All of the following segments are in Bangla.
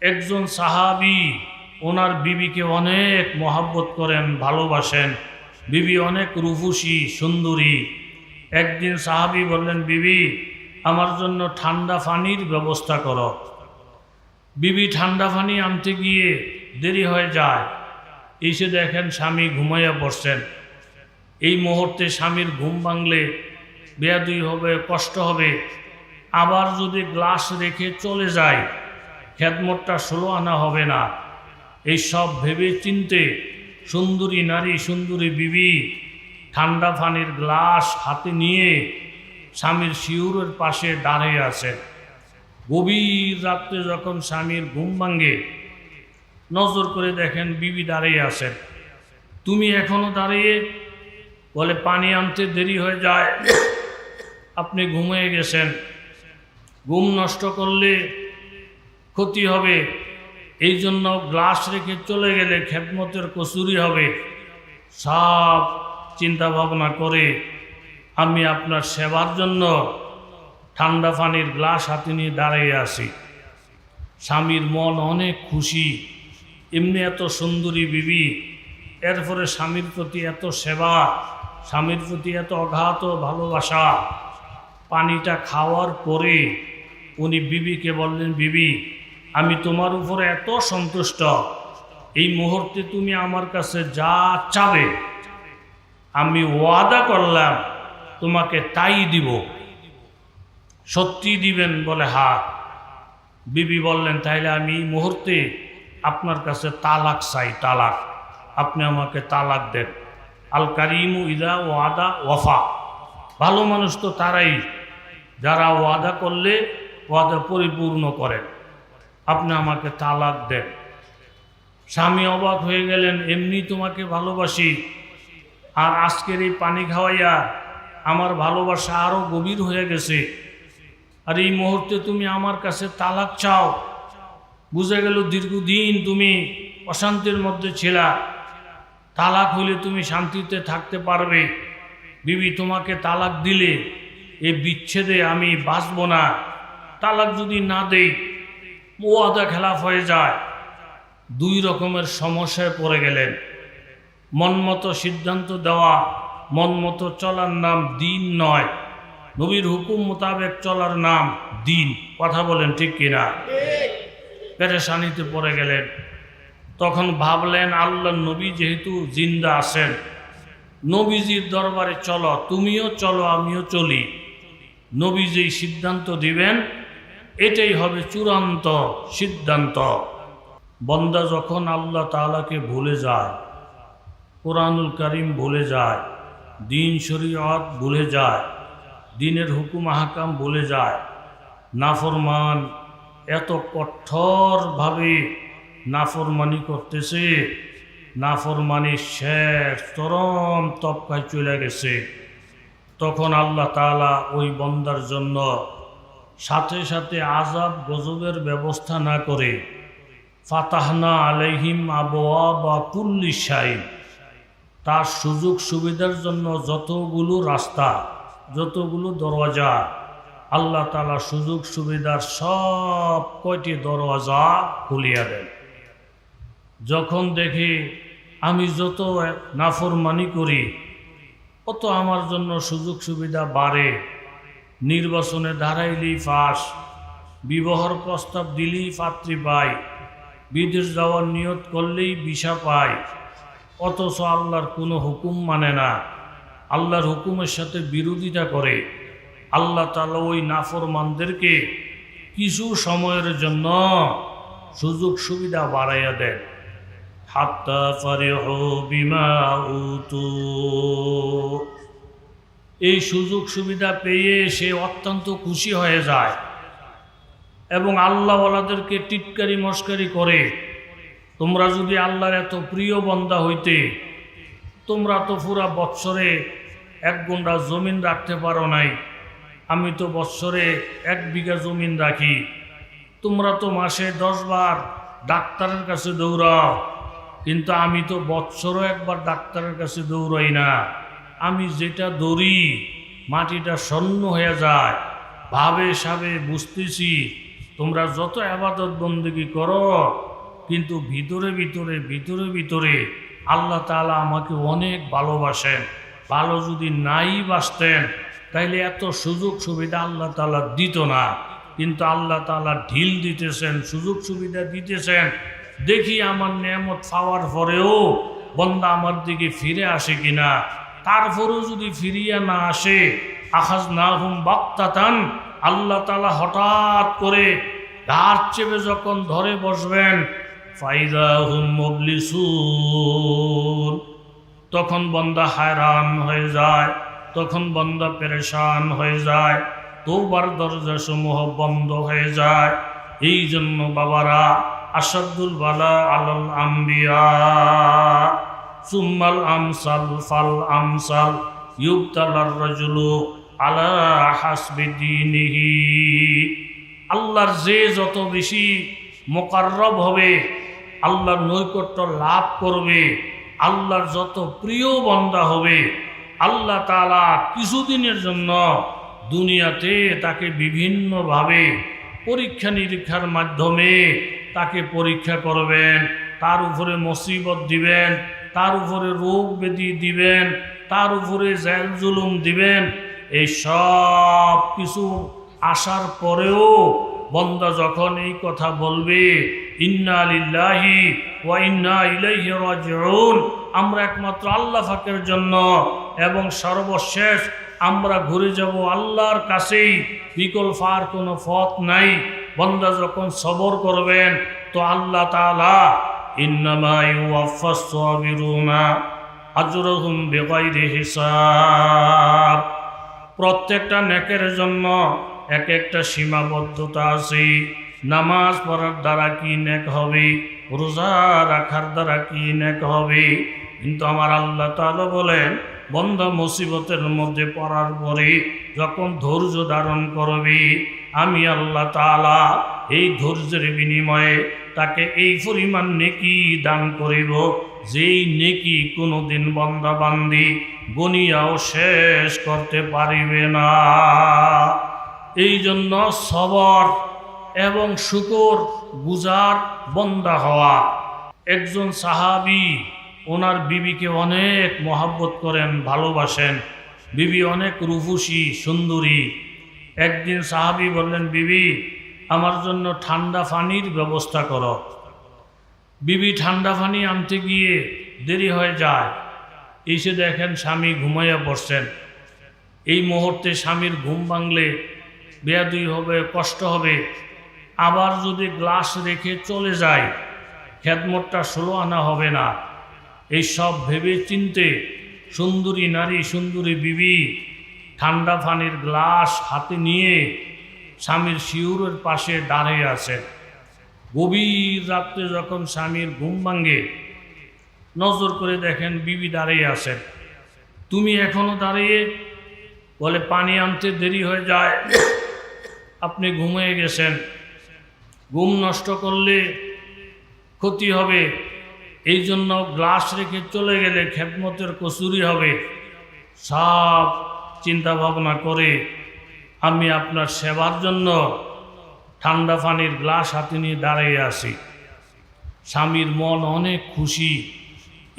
একজন সাহাবি, ওনার বিবিকে অনেক মহাব্বত করেন, ভালোবাসেন। বিবি অনেক রুফুসি সুন্দরী। একদিন সাহাবি বললেন, বিবি, আমার জন্য ঠান্ডা পানির ব্যবস্থা করো। বিবি ঠান্ডা পানি আনতে গিয়ে দেরি হয়ে যায়। এসে দেখেন স্বামী ঘুমাইয়া পড়ছেন এই মুহূর্তে স্বামীর ঘুম ভাঙলে বেয়াদুই হবে, কষ্ট হবে। আবার যদি গ্লাস রেখে চলে যায় খেদমতটা ষোলো আনা হবে না। এই সব ভেবে চিনতে সুন্দরী নারী, সুন্দরী বিবি ঠান্ডা পানির গ্লাস হাতে নিয়ে স্বামীর শিউরের পাশে দাঁড়িয়ে আছে গভীর রাত্রে যখন স্বামীর ঘুম ভাঙ্গে নজর করে দেখেন বিবি দাঁড়িয়ে আছেন। তুমি এখনও দাঁড়িয়ে? বলে, পানি আনতে দেরি হয়ে যায়। আপনি ঘুমিয়ে গেছেন। ঘুম নষ্ট করলে ক্ষতি হবে। এই জন্য গ্লাস রেখে চলে গেলে খেদমতের কসুরি হবে। সব চিন্তা ভাবনা করে আমি আপনার সেবার জন্য ঠান্ডা পানির গ্লাস হাতে নিয়ে দাঁড়িয়ে আসি স্বামীর মন অনেক খুশি। এমনি এত সুন্দরী বিবি। এরপরে স্বামীর প্রতি এত সেবা, স্বামীর প্রতি এত অঘাত ভালোবাসা। পানিটা খাওয়ার পরে উনি বিবিকে বললেন, বিবি আমি তোমার উপরে এত সন্তুষ্ট। এই মুহূর্তে তুমি আমার কাছে যা চাবে, আমি ওয়াদা করলাম, তোমাকে তাই দিব। সত্যি দিবেন বলে হা বিবি বললেন, তাইলে আমি এই মুহূর্তে আপনার কাছে তালাক চাই, তালাক। আপনি আমাকে তালাক দেন। আল কারিমু ইদা ওয়াদা ওয়াফা। ভালো মানুষ তো তারাই, যারা ওয়াদা করলে ওয়াদা পরিপূর্ণ করেন। আপনি আমাকে তালাক দেন। স্বামী অবাক হয়ে গেলেন, এমনি তোমাকে ভালোবাসি। আর আজকের এই পানি খাওয়াইয়া আমার ভালোবাসা আরও গভীর হয়ে গেছে। আর এই মুহূর্তে তুমি আমার কাছে তালাক চাও। বুঝে গেল দীর্ঘদিন তুমি অশান্তির মধ্যে ছিলা। তালাক হইলে তুমি শান্তিতে থাকতে পারবে। বিবি, তোমাকে তালাক দিলে এ বিচ্ছেদে আমি বাঁচব না। তালাক যদি না দেই ওয়াদা খেলাফ হয়ে যায়। দুই রকমের সমস্যায় পড়ে গেলেন। মনমতো সিদ্ধান্ত দেওয়া মনমতো চলার নাম দিন নয়। নবীর হুকুম মোতাবেক চলার নাম দিন। কথা বলেন ঠিক কিনা? পেরেশানিতে পড়ে গেলেন। তখন ভাবলেন, আল্লাহ নবী যেহেতু জিন্দা আছেন, নবীজির দরবারে চলো, তুমিও চলো, আমিও চলি। নবী যেই সিদ্ধান্ত দিবেন এটাই হবে চূড়ান্ত সিদ্ধান্ত। বন্দা যখন আল্লাহ তাআলাকে ভুলে যায়, কোরআনুল করিম ভুলে যায়, দিন শরীয়ত ভুলে যায়, দিনের হুকুম আহকাম ভুলে যায়, নাফরমান এত কঠোরভাবে নাফরমানি করতেছে নাফরমানির শেষ চরম তপকায় চলে গেছে। তখন আল্লাহ তাআলা ওই বন্দার জন্য সাথে সাথে আজাব গজবের ব্যবস্থা না করে, ফাতাহনা আলাইহিম আবওয়া বা কুল্লি সাইন তার সুযোগ সুবিধার জন্য যতগুলো রাস্তা, যতগুলো দরওয়াজা, আল্লাহ তালা সুযোগ সুবিধার সব কয়টি দরওয়াজা খুলিয়া দেন। যখন দেখি আমি যত নাফরমানি করি, অত আমার জন্য সুযোগ সুবিধা বাড়ে। নির্বাচনে দাঁড়াইলেই ফাঁস, বিবাহর প্রস্তাব দিলেই পাত্রী পাই বিদেশ যাওয়ার নিয়ত করলেই ভিসা পায়। অথচ আল্লাহর কোনো হুকুম মানে না। আল্লাহর হুকুমের সাথে বিরোধিতা করে। আল্লাহ তালা ওই নাফরমানদেরকে কিছু সময়ের জন্য সুযোগ সুবিধা বাড়াইয়া দেন। হাত্তা ফারিহ বিমা উতু। এই সুযোগ সুবিধা পেয়ে সে অত্যন্ত খুশি হয়ে যায় এবং আল্লাহওয়ালাদেরকে টিটকারি মস্কারি করে। তোমরা যদি আল্লাহর এত প্রিয় বন্দা হইতে, তোমরা তো পুরা বৎসরে এক গুন্ডা জমিন রাখতে পারো নাই। আমি তো বৎসরে এক বিঘা জমিন রাখি। তোমরা তো মাসে দশ বার ডাক্তারের কাছে দৌড়াও, কিন্তু আমি তো বৎসরও একবার ডাক্তারের কাছে দৌড়াই না। আমি যেটা দৌড়ি মাটিটা স্বর্ণ হয়ে যায়। ভাবে সাবে বুঝতেছি, তোমরা যত আবাদত বন্দেগি করো, কিন্তু ভিতরে ভিতরে ভিতরে ভিতরে আল্লাহ তাআলা আমাকে অনেক ভালোবাসেন। ভালো যদি নাই বাসতেন, তাইলে এত সুযোগ সুবিধা আল্লাহ তাআলা দিত না। কিন্তু আল্লাহ তালা ঢিল দিতেছেন, সুযোগ সুবিধা দিতেছেন। দেখি আমার নিয়ামত পাওয়ার পরেও বন্দা আমার দিকে ফিরে আসে কিনা। তারপরেও যদি ফিরিয়া না আসে আখাজ না হুম বাক্তাতান, আল্লাহ তালা হঠাৎ করে ঘাট চেপে যখন ধরে বসবেন ফাইদা হুম মবলিসুন। তখন বন্দা হায়রান হয়ে যায়, তখন বন্দা পেরেশান হয়ে যায় তোবার দরজা সমূহ বন্ধ হয়ে যায়। এই জন্য বাবারা আসাদুল বালা আলল আম্বিয়া। সুম্মাল আমসাল ফাল আমসাল ইউবতালার রাজুলু আলা হাসবি দীনিহি। আল্লাহর যে যত বেশি মোকাররব হবে, আল্লাহর নৈকট্য লাভ করবে, আল্লাহর যত প্রিয় বন্দা হবে, আল্লাহ তালা কিছুদিনের জন্য দুনিয়াতে তাকে বিভিন্নভাবে পরীক্ষা নিরীক্ষার মাধ্যমে তাকে পরীক্ষা করবেন, তার উপরে মুসিবত দিবেন তার উপরে রোগ ব্যাধি দিবেন, তার উপরে জেল জুলুম দিবেন, এই সব কিছু আসার পরেও বন্দা যখন এই কথা বলবে, ইন্না লিল্লাহি ওয়া ইন্না আমরা একমাত্র আল্লাহ ফাকের জন্য, এবং সর্বশেষ আমরা ঘুরে যাব আল্লাহর কাছেই বিকল্প আর কোনো পথ নাই। বন্দা যখন সবর করবেন, তো আল্লাহ তাআলা হিসাব। প্রত্যেকটা নেকের জন্য এক একটা সীমাবদ্ধতা আছে। নামাজ পড়ার দ্বারা কি নেক হবে? রোজা রাখার দ্বারা কি নেক হবে? কিন্তু আমার আল্লাহ তাআলা বলেন, বন্ধ মুসিবতের মধ্যে পড়ার পরে যখন ধৈর্য ধারণ করবি, আমি আল্লাহ তাআলা এই ধৈর্যের বিনিময়ে তাকে এই পরিমাণ নেকি দান করিব, যেই নেকি কোনোদিন বন্দা বান্দি গনিয়াও শেষ করতে পারিবে না। এই জন্য সবর এবং শুকর গুজার বন্দা হওয়া। একজন সাহাবি ওনার বিবিকে অনেক মহাব্বত করেন, ভালোবাসেন। বিবি অনেক রুফুসি সুন্দরী। একদিন সাহাবি বললেন, বিবি আমার জন্য ঠান্ডা পানির ব্যবস্থা করো। বিবি, ঠান্ডা পানি আনতে গিয়ে দেরি হয়ে যায়। এসে দেখেন স্বামী ঘুমাইয়া পড়ছেন এই মুহূর্তে স্বামীর ঘুম ভাঙলে বেয়াদুই হবে, কষ্ট হবে। আবার যদি গ্লাস রেখে চলে যায়, খেদমতটা ষোলো আনা হবে না। এই সব ভেবে চিনতে সুন্দরী নারী, সুন্দরী বিবি ঠান্ডা পানির গ্লাস হাতে নিয়ে স্বামীর শিউরের পাশে দাঁড়িয়ে আছে। গভীর রাত্রে যখন স্বামীর ঘুম ভাঙ্গে নজর করে দেখেন বিবি দাঁড়িয়ে আছেন তুমি এখনও দাঁড়িয়ে? বলে, পানি আনতে দেরি হয়ে যায়। আপনি ঘুমিয়ে গেছেন। ঘুম নষ্ট করলে ক্ষতি হবে। এই জন্য গ্লাস রেখে চলে গেলে খেদমতের কসুরি হবে। সব চিন্তা ভাবনা করে আমি আপনার সেবার জন্য ঠান্ডা পানির গ্লাস হাতে নিয়ে দাঁড়িয়ে আছি। স্বামীর মন অনেক খুশি।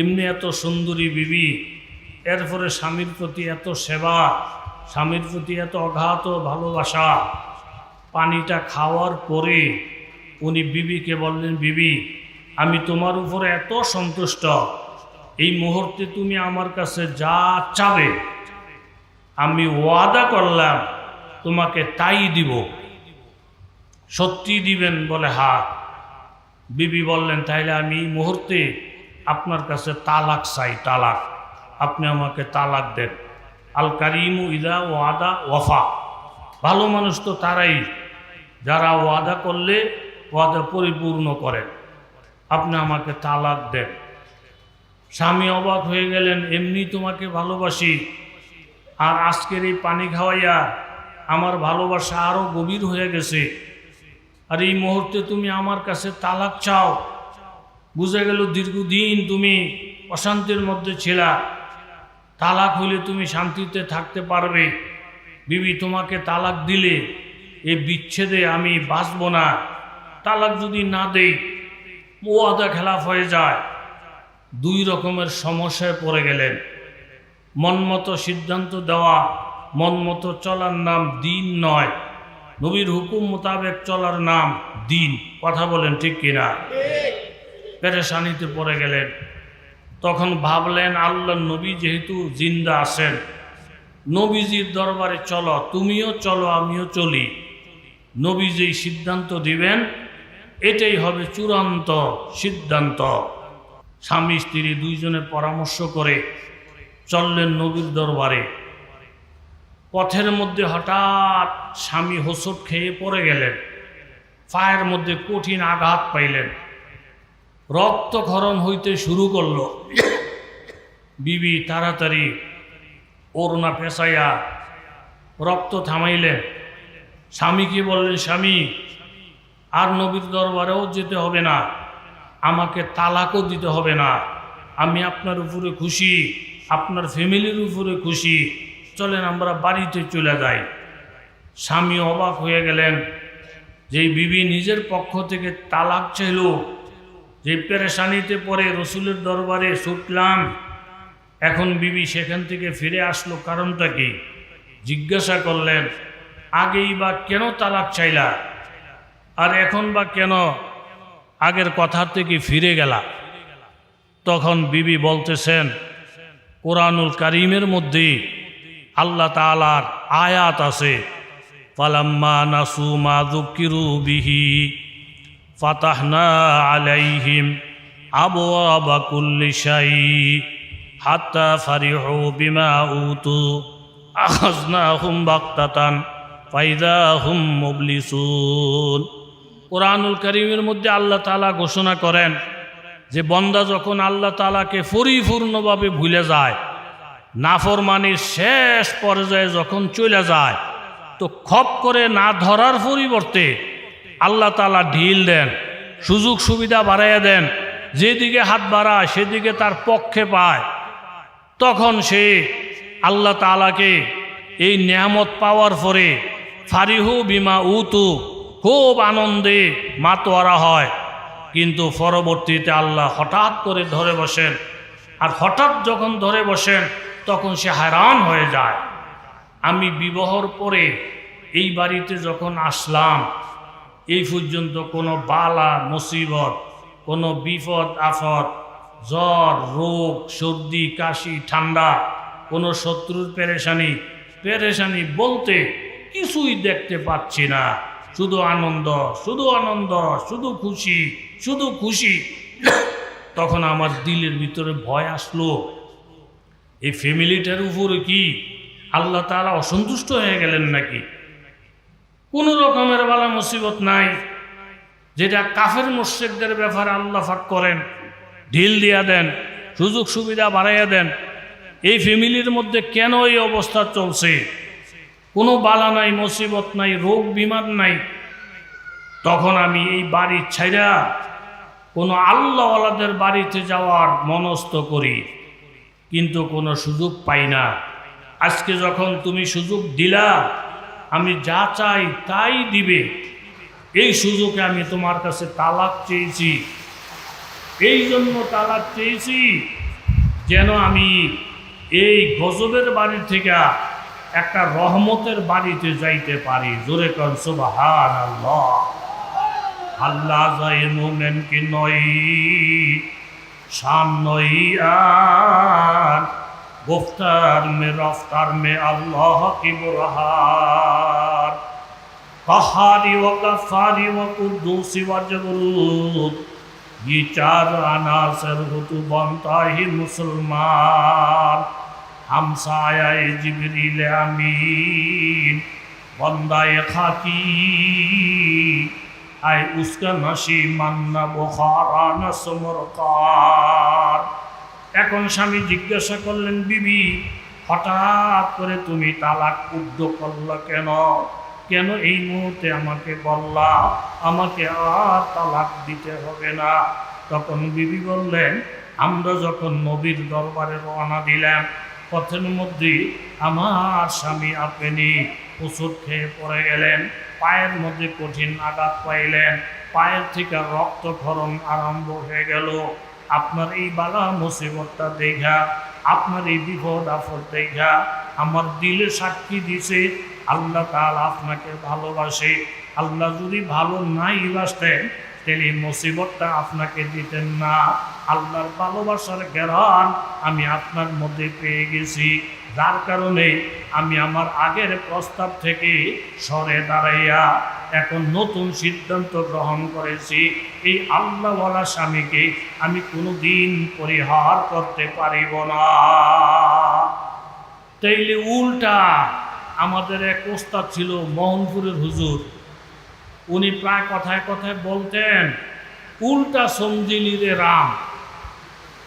এমনি এত সুন্দরী বিবি, এরপরে স্বামীর প্রতি এত সেবা, স্বামীর প্রতি এত অঘাত ভালোবাসা। পানিটা খাওয়ার পরে উনি বিবিকে বললেন, বিবি, আমি তোমার উপরে এত সন্তুষ্ট। এই মুহূর্তে তুমি আমার কাছে যা চাবে, আমি ওয়াদা করলাম তোমাকে তাই দিব। সত্যি দিবেন বলে হা। বিবি বললেন, তাইলে আমি এই মুহূর্তে আপনার কাছে তালাক চাই, তালাক। আপনি আমাকে তালাক দেন। আল কারিমু ইদা ওয়াদা ওয়াফা। ভালো মানুষ তো তারাই, যারা ওয়াদা করলে ওয়াদা পরিপূর্ণ করেন। আপনি আমাকে তালাক দেন। স্বামী অবাক হয়ে গেলেন, এমনি তোমাকে ভালোবাসি। আর আজকের এই পানি খাওয়াইয়া আমার ভালোবাসা আরও গভীর হয়ে গেছে। আর এই মুহূর্তে তুমি আমার কাছে তালাক চাও। বুঝে গেল দীর্ঘদিন তুমি অশান্তির মধ্যে ছিলা। তালাক হইলে তুমি শান্তিতে থাকতে পারবে। বিবি তোমাকে তালাক দিলে এ বিচ্ছেদে আমি বাঁচব না। তালাক যদি না দেই, ওয়াদা খেলাফ হয়ে যায়। দুই রকমের সমস্যায় পড়ে গেলেন। মনমতো সিদ্ধান্ত দেওয়া মনমতো চলার নাম দিন নয়। নবীর হুকুম মোতাবেক চলার নাম দিন। কথা বলেন ঠিক কিনা? পেরেশানিতে পড়ে গেলেন। তখন ভাবলেন, আল্লাহ নবী যেহেতু জিন্দা আছেন, নবীজির দরবারে চলো, তুমিও চলো, আমিও চলি। নবী যেই সিদ্ধান্ত দিবেন, এটাই হবে চূড়ান্ত সিদ্ধান্ত। স্বামী স্ত্রী দুইজনে পরামর্শ করে চললেন নবীর দরবারে। পথের মধ্যে হঠাৎ স্বামী হোসট খেয়ে পড়ে গেলেন। পায়ের মধ্যে কঠিন আঘাত পাইলেন। রক্তক্ষরণ হইতে শুরু করল। বিবি তাড়াতাড়ি ওড়না পেঁচাইয়া রক্ত থামাইলেন। স্বামীকে বললেন, স্বামী, আর নবীর দরবারেও যেতে হবে না। আমাকে তালাকও দিতে হবে না। আমি আপনার উপরে খুশি, আপনার ফ্যামিলির উপরে খুশি। চলেন, আমরা বাড়িতে চলে যাই। স্বামী অবাক হয়ে গেলেন। যে বিবি নিজের পক্ষ থেকে তালাক চাইল যে পেরেশানিতে পরে রসুলের দরবারে ছুটলাম, এখন বিবি সেখান থেকে ফিরে আসলো কারণটা কি? জিজ্ঞাসা করলেন, আগেই বা কেন তালাক চাইলা? আর এখন বা কেন আগের কথা থেকে ফিরে গেলা? তখন বিবি বলতেছেন, কোরআনুল কারিমের মধ্যে আল্লাহ তালার আয়াত আছে পালাম্মা নাসু মা দুঃকিরু বিহি, ফাতাহনা আলাইহিম আবু আবা কুল্লি শাই, হাত্তা ফারিহু বিমা উতু আখাজনা হুম বাক্তাতান ফাইদা হুম মুবলিসুন। কোরআনুল করিমের মধ্যে আল্লাহ তালা ঘোষণা করেন যে, বন্দা যখন আল্লাহ তালাকে পরিপূর্ণভাবে ভুলে যায় নাফরমানির শেষ পর্যায়ে যখন চলে যায়, তো খপ করে না ধরার পরিবর্তে আল্লাহ তালা ঢিল দেন, সুযোগ সুবিধা বাড়াইয়া দেন, যেদিকে হাত বাড়ায় সেদিকে তার পক্ষে পায়। তখন সে আল্লাহ তালাকে এই নিয়ামত পাওয়ার পরে ফারিহু বিমা উতু খুব আনন্দে মাতোয়ারা হয়। কিন্তু পরবর্তীতে আল্লাহ হঠাৎ করে ধরে বসেন। আর হঠাৎ যখন ধরে বসেন তখন সে হায়রান হয়ে যায়। আমি বিবাহর পরে এই বাড়িতে যখন আসলাম, এই পর্যন্ত কোনো বালা, মুসিবত, কোনো বিপদ, আফত, জ্বর, রোগ, সর্দি, কাশি, ঠান্ডা, কোনো শত্রুর পেরেশানি পেরেশানি বলতে কিছুই দেখতে পাচ্ছি না। শুধু আনন্দ শুধু আনন্দ, শুধু খুশি শুধু খুশি। তখন আমার দিলের ভিতরে ভয় আসলো। এই ফ্যামিলিটার উপরে কি আল্লাহ তালা অসন্তুষ্ট হয়ে গেলেন নাকি? কোনো রকমের বালা মুসিবত নাই, যেটা কাফের মোর্শেকদের ব্যাপারে আল্লাহ ফাক করেন। ঢিল দিয়া দেন, সুযোগ সুবিধা বাড়াইয়া দেন। এই ফ্যামিলির মধ্যে কেন এই অবস্থা চলছে? কোনো বালা নাই, মুসিবত নাই, রোগ বিমার নাই। তখন আমি এই বাড়ির ছাইরা কোনো আল্লাহওয়ালাদের বাড়িতে যাওয়ার মনস্থ করি। কিন্তু কোনো সুযোগ পাই না। আজকে যখন তুমি সুযোগ দিলা, আমি যা চাই তাই দিবে। এই সুযোগে আমি তোমার কাছে তালাক চেয়েছি। এই জন্য তালাক চেয়েছি যেন আমি এই গজবের বাড়ি থেকে একটা রহমতের বাড়িতে যাইতে পারি। জোরে কর সুবাহান আল্লাহ আল্লাহ যায় মোমেন কি নই शान गुफ्तार में रफ्तार में अल्लाह की बुरहार कहारी व गफारी व कुद्दूसी व जबरूद ये चार अनासर हो तो बनता ही मुसलमान हम साया जिबरील अमीन बंदा खाकी আই উস্কা নসি মান্না বোখারা না সমরকার। এখন স্বামী জিজ্ঞাসা করলেন, বিবি, হঠাৎ করে তুমি তালাক উদ্ধ করল কেন? কেন এই মুহূর্তে আমাকে বললা, আমাকে আর তালাক দিতে হবে না? তখন বিবি বললেন, আমরা যখন নবীর দরবারে রওনা দিলাম, পথের মধ্যে আমার স্বামী আপনি ওষুধ খেয়ে পড়ে গেলেন। পায়ের মধ্যে কঠিন আঘাত পাইলেন পায়ের থেকে রক্তক্ষরণ আরম্ভ হয়ে গেল। আপনার এই বালা মুসিবতটা দেখা, আপনার এই বিপদ আপদ দেখা, আমার দিলে সাক্ষী দিছে, আল্লাহ তাআলা আপনাকে ভালোবাসে। আল্লাহ যদি ভালো নাই বাসতেন, তাহলে এই মুসিবতটা আপনাকে দিতেন না। আল্লাহর ভালোবাসার জ্ঞান আমি আপনার মধ্যে পেয়ে গেছি। যার কারণে আমি আমার আগের প্রস্তাব থেকে সরে দাঁড়াইয়া এখন নতুন সিদ্ধান্ত গ্রহণ করেছি। এই আল্লাহওয়ালা স্বামীকে আমি কোনো দিন পরিহার করতে পারিব না। তাইলে উল্টা আমাদের এক ওস্তাদ ছিল মোহনপুরের হুজুর। উনি প্রায় কথায় কথায় বলতেন, উল্টা সমজিলি রে রাম।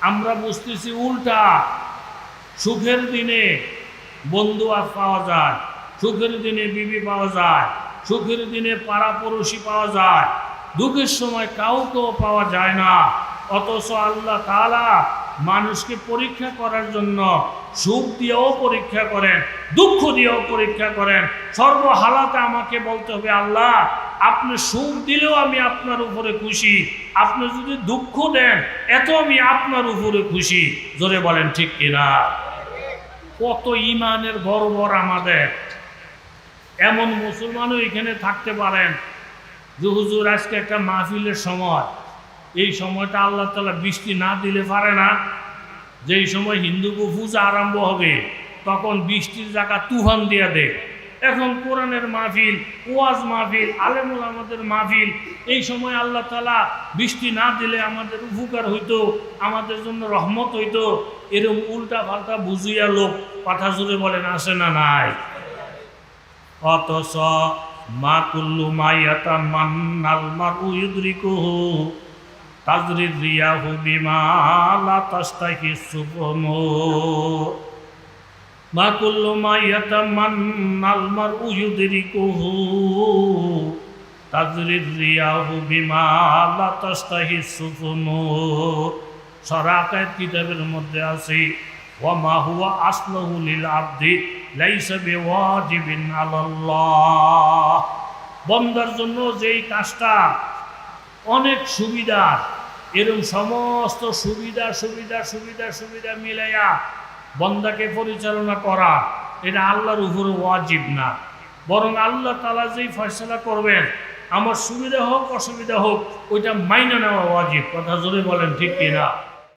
আমরা বুঝতেছি উল্টা সুখের দিনে বন্ধু পাওয়া যায়, সুখের দিনে বিবি পাওয়া যায়, সুখের দিনে পাড়াপড়শি পাওয়া যায়, দুঃখের সময় কাউকেও পাওয়া যায় না। অথচ আল্লাহ তালা মানুষকে পরীক্ষা করার জন্য সুখ দিয়েও পরীক্ষা করেন, দুঃখ দিয়েও পরীক্ষা করেন। সর্বহালাতে আমাকে বলতে হবে, আল্লাহ, আপনি সুখ দিলেও আমি আপনার উপরে খুশি। আপনি যদি দুঃখ দেন এত আমি আপনার উপরে খুশি। জোরে বলেন, ঠিক কিনা? কত ইমানের গর্বর আমাদের। এমন মুসলমানও এখানে থাকতে পারেন যে হুজুর আজকে একটা মাহফিলের সময়, এই সময়টা আল্লাহ তালা বৃষ্টি না দিলে পারে না। যেই সময় হিন্দু পূজা আরম্ভ হবে, তখন বৃষ্টির জায়গা তুফান দিয়ে দেয়। এখন কোরআনের মাহফিল, ওয়াজ মাহফিল আলেমুল আমাদের মাহফিল, এই সময় আল্লাহ তালা বৃষ্টি না দিলে আমাদের উপকার হইতো, আমাদের জন্য রহমত হইতো, এরকম উল্টা পাল্টা বুঝিয়া লোক কথা জুড়ে বলেন আসে না নাই? অথচ মা কুল্লু মাইয়াতা মান্নাল মারু ইউদ্রিকুহু তাজরিদ রিয়াহু বিমা লা তাস্তাহি সুবনু মা কুল্লু মাইয়াতা মান্নাল মারু ইউদ্রিকুহু তাজরিদ রিয়াহু বিমা লা তাস্তাহি সুবনু সরাকাত কিতাবের মধ্যে আছে ওয়ামা হুয়া আসলহু আবদি বন্দার জন্য যেই কাজটা অনেক সুবিধা এরকম সমস্ত সুবিধা সুবিধা সুবিধা সুবিধা মিলাইয়া বন্দাকে পরিচালনা করা, এটা আল্লাহর উপরে ওয়াজিব না। বরং আল্লাহ তালা যেই ফয়সলা করবেন, আমার সুবিধা হোক, অসুবিধা হোক, ওইটা মাইনে নেওয়া ওয়াজিব। কথা জোরে বলেন, ঠিক কিনা?